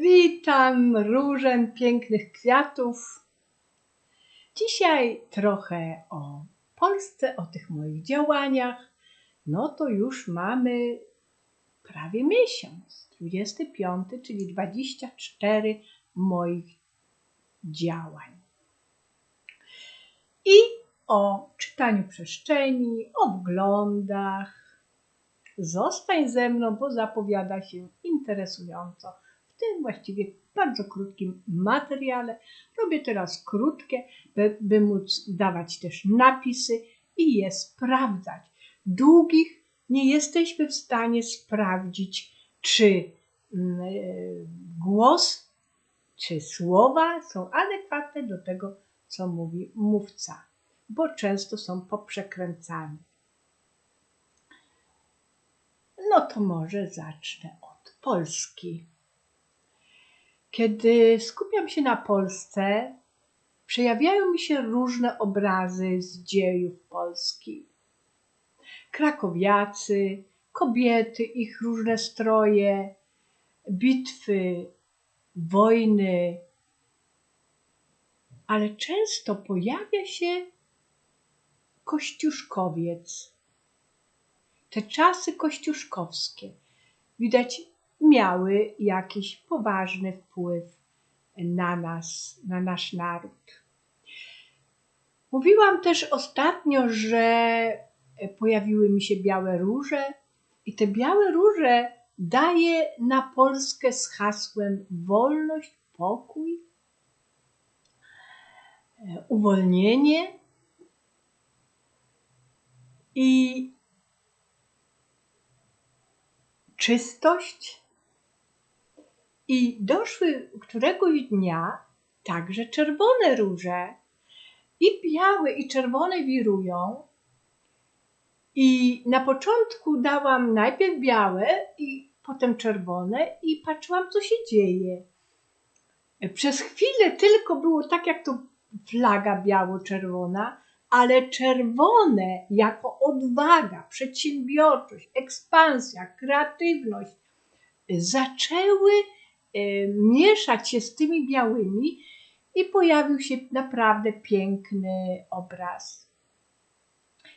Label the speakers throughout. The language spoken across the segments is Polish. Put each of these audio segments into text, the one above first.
Speaker 1: Witam różem pięknych kwiatów. Dzisiaj trochę o Polsce, o tych moich działaniach. No to już mamy prawie miesiąc, 25, czyli 24 moich działań. I o czytaniu przestrzeni, o wglądach. Zostań ze mną, bo zapowiada się interesująco tym właściwie bardzo krótkim materiale. Robię teraz krótkie, by, by móc dawać też napisy i je sprawdzać. Długich nie jesteśmy w stanie sprawdzić, czy mm, e, głos, czy słowa są adekwatne do tego, co mówi mówca, bo często są poprzekręcane. No to może zacznę od Polski. Kiedy skupiam się na Polsce, przejawiają mi się różne obrazy z dziejów Polski. Krakowiacy, kobiety, ich różne stroje, bitwy, wojny, ale często pojawia się kościuszkowiec. Te czasy kościuszkowskie. Widać miały jakiś poważny wpływ na nas, na nasz naród. Mówiłam też ostatnio, że pojawiły mi się białe róże i te białe róże daje na Polskę z hasłem wolność, pokój, uwolnienie i czystość i doszły któregoś dnia także czerwone róże. I białe, i czerwone wirują. I na początku dałam najpierw białe, i potem czerwone, i patrzyłam, co się dzieje. Przez chwilę tylko było tak, jak to flaga biało-czerwona, ale czerwone jako odwaga, przedsiębiorczość, ekspansja, kreatywność zaczęły mieszać się z tymi białymi i pojawił się naprawdę piękny obraz.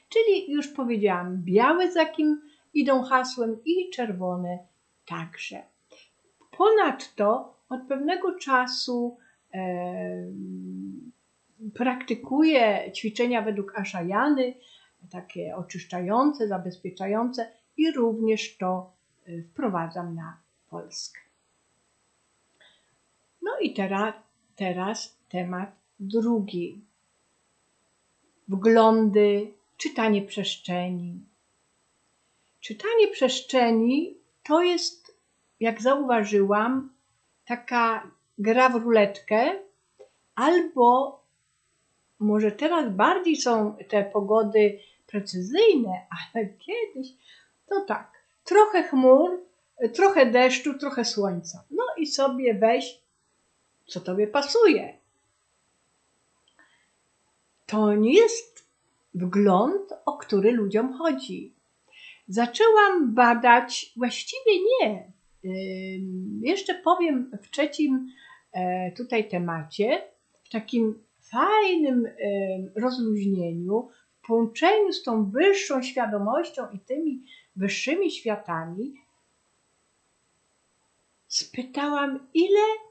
Speaker 1: Czyli już powiedziałam, białe za kim idą hasłem i czerwone także. Ponadto od pewnego czasu e, praktykuję ćwiczenia według Ashayany, takie oczyszczające, zabezpieczające i również to e, wprowadzam na Polskę. No i teraz, teraz temat drugi. Wglądy, czytanie przestrzeni. Czytanie przestrzeni to jest, jak zauważyłam, taka gra w ruletkę, albo może teraz bardziej są te pogody precyzyjne, ale kiedyś to tak, trochę chmur, trochę deszczu, trochę słońca. No i sobie weź co tobie pasuje. To nie jest wgląd, o który ludziom chodzi. Zaczęłam badać, właściwie nie. Jeszcze powiem w trzecim e, tutaj temacie, w takim fajnym rozluźnieniu, w połączeniu z tą wyższą świadomością i tymi wyższymi światami, spytałam, ile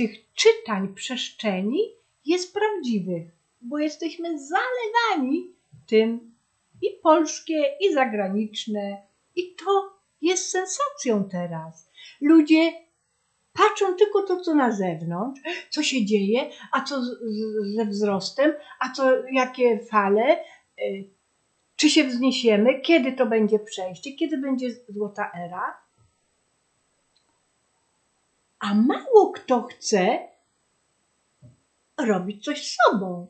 Speaker 1: tych czytań przestrzeni jest prawdziwych, bo jesteśmy zalewani tym i polskie, i zagraniczne, i to jest sensacją teraz. Ludzie patrzą tylko to, co na zewnątrz, co się dzieje, a co ze wzrostem, a co, jakie fale, y, czy się wzniesiemy, kiedy to będzie przejście, kiedy będzie złota era a mało kto chce robić coś z sobą.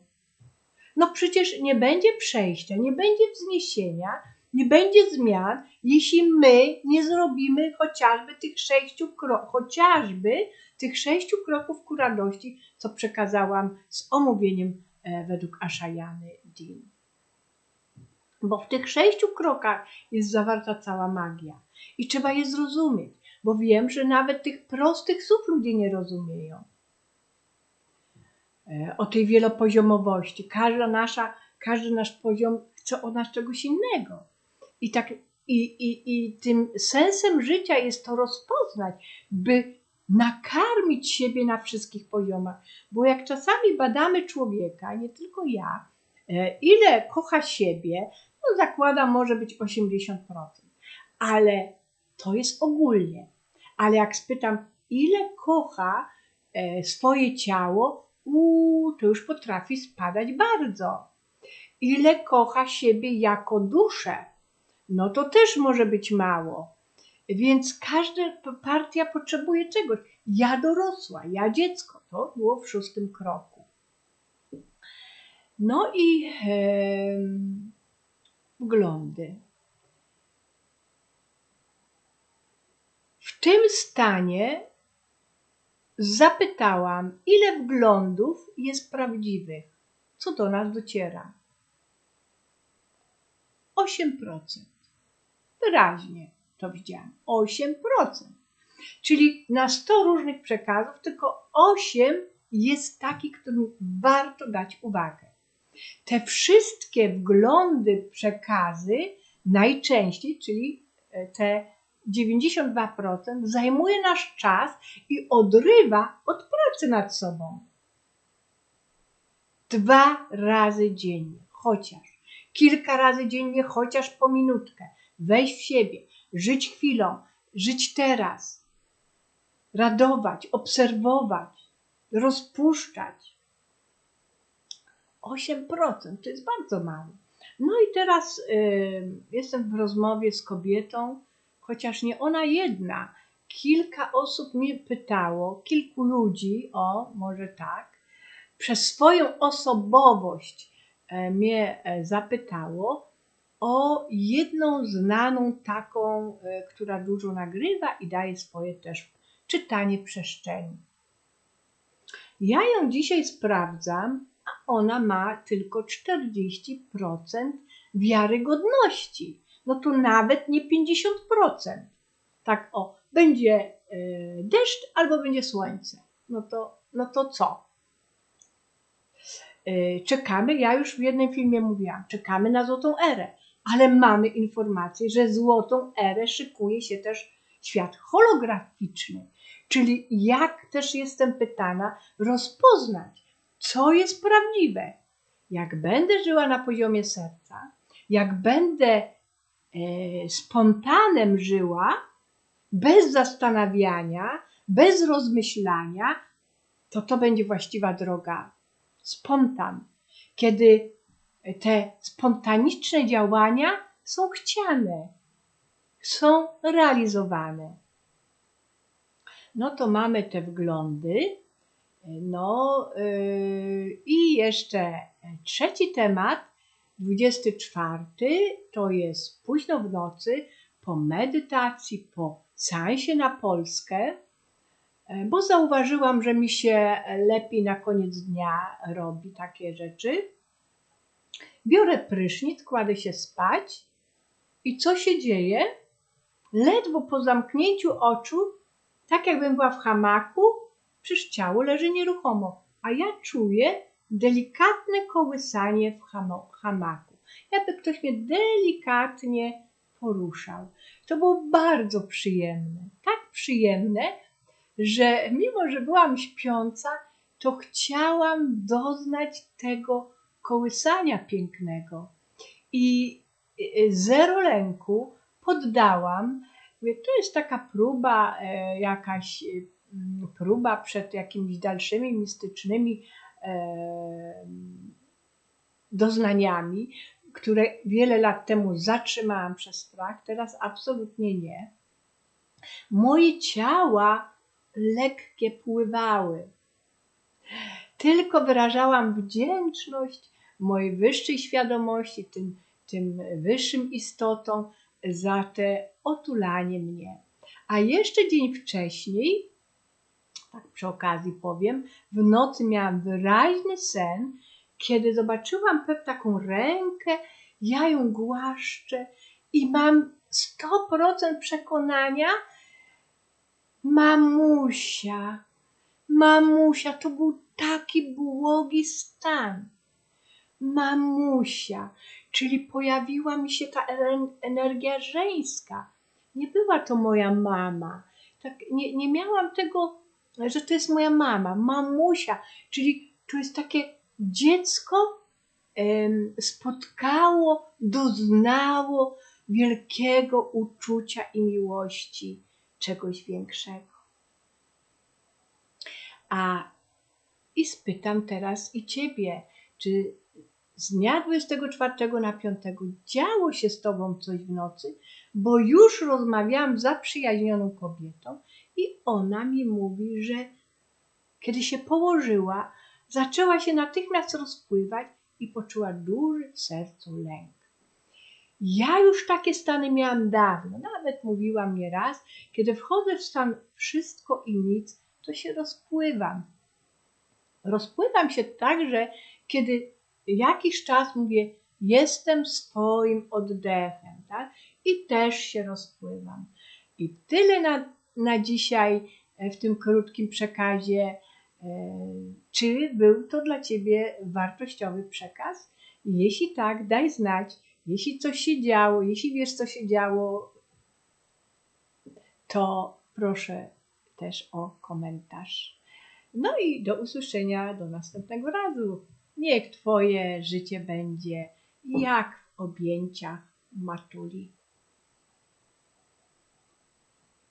Speaker 1: No przecież nie będzie przejścia, nie będzie wzniesienia, nie będzie zmian, jeśli my nie zrobimy chociażby tych sześciu kroków, chociażby tych sześciu kroków ku radości, co przekazałam z omówieniem e, według Ashayany Din. Bo w tych sześciu krokach jest zawarta cała magia i trzeba je zrozumieć bo wiem, że nawet tych prostych słów ludzie nie rozumieją. E, o tej wielopoziomowości. Każda nasza, każdy nasz poziom chce od nas czegoś innego. I, tak, i, i, I tym sensem życia jest to rozpoznać, by nakarmić siebie na wszystkich poziomach. Bo jak czasami badamy człowieka, nie tylko ja, e, ile kocha siebie, no zakładam może być 80%, ale to jest ogólnie. Ale jak spytam, ile kocha e, swoje ciało, uuu, to już potrafi spadać bardzo. Ile kocha siebie jako duszę, no to też może być mało. Więc każda partia potrzebuje czegoś. Ja dorosła, ja dziecko. To było w szóstym kroku. No i e, wglądy. W tym stanie zapytałam, ile wglądów jest prawdziwych, co do nas dociera. 8%. Wyraźnie to widziałam. 8%. Czyli na 100 różnych przekazów tylko 8 jest taki, którym warto dać uwagę. Te wszystkie wglądy, przekazy najczęściej, czyli e, te 92% zajmuje nasz czas i odrywa od pracy nad sobą. Dwa razy dziennie, chociaż. Kilka razy dziennie, chociaż po minutkę. Wejść w siebie, żyć chwilą, żyć teraz. Radować, obserwować, rozpuszczać. 8% to jest bardzo mało. No i teraz y, jestem w rozmowie z kobietą, chociaż nie ona jedna. Kilka osób mnie pytało, kilku ludzi, o może tak, przez swoją osobowość e, mnie e, zapytało o jedną znaną taką, e, która dużo nagrywa i daje swoje też czytanie przestrzeni. Ja ją dzisiaj sprawdzam, a ona ma tylko 40% wiarygodności no to nawet nie 50%. Tak o, będzie e, deszcz albo będzie słońce. No to, no to co? E, czekamy, ja już w jednym filmie mówiłam, czekamy na złotą erę, ale mamy informację, że złotą erę szykuje się też świat holograficzny. Czyli jak też jestem pytana, rozpoznać, co jest prawdziwe. Jak będę żyła na poziomie serca, jak będę spontanem żyła, bez zastanawiania, bez rozmyślania, to to będzie właściwa droga. Spontan. Kiedy te spontaniczne działania są chciane, są realizowane. No to mamy te wglądy. No yy, i jeszcze trzeci temat 24 to jest późno w nocy, po medytacji, po seansie na Polskę, e, bo zauważyłam, że mi się lepiej na koniec dnia robi takie rzeczy. Biorę prysznic, kładę się spać i co się dzieje? Ledwo po zamknięciu oczu, tak jakbym była w hamaku, przecież ciało leży nieruchomo, a ja czuję, delikatne kołysanie w hamaku. Jakby ktoś mnie delikatnie poruszał. To było bardzo przyjemne. Tak przyjemne, że mimo, że byłam śpiąca, to chciałam doznać tego kołysania pięknego. I zero lęku poddałam. To jest taka próba, e, jakaś mm, próba przed jakimiś dalszymi mistycznymi doznaniami, które wiele lat temu zatrzymałam przez strach, teraz absolutnie nie. Moje ciała lekkie pływały. Tylko wyrażałam wdzięczność mojej wyższej świadomości, tym, tym wyższym istotom za te otulanie mnie. A jeszcze dzień wcześniej tak przy okazji powiem, w nocy miałam wyraźny sen, kiedy zobaczyłam taką rękę, ja ją głaszczę i mam 100% przekonania, Mamusia, mamusia, to był taki błogi stan. Mamusia, czyli pojawiła mi się ta energia żeńska. Nie była to moja mama. Tak, nie, nie miałam tego, że to jest moja mama, mamusia, czyli to jest takie dziecko spotkało, doznało wielkiego uczucia i miłości czegoś większego. A i spytam teraz i ciebie, czy z dnia 24 na 5 działo się z tobą coś w nocy, bo już rozmawiałam z zaprzyjaźnioną kobietą i ona mi mówi, że kiedy się położyła, zaczęła się natychmiast rozpływać i poczuła duży w sercu lęk. Ja już takie stany miałam dawno, nawet mówiłam nie raz, kiedy wchodzę w stan wszystko i nic, to się rozpływam. Rozpływam się tak, że kiedy jakiś czas mówię, jestem swoim oddechem, tak? I też się rozpływam. I tyle na, na dzisiaj e, w tym krótkim przekazie. E, Czy był to dla Ciebie wartościowy przekaz? Jeśli tak, daj znać. Jeśli coś się działo, jeśli wiesz, co się działo, to proszę też o komentarz. No i do usłyszenia do następnego razu. Niech Twoje życie będzie jak w objęciach matuli.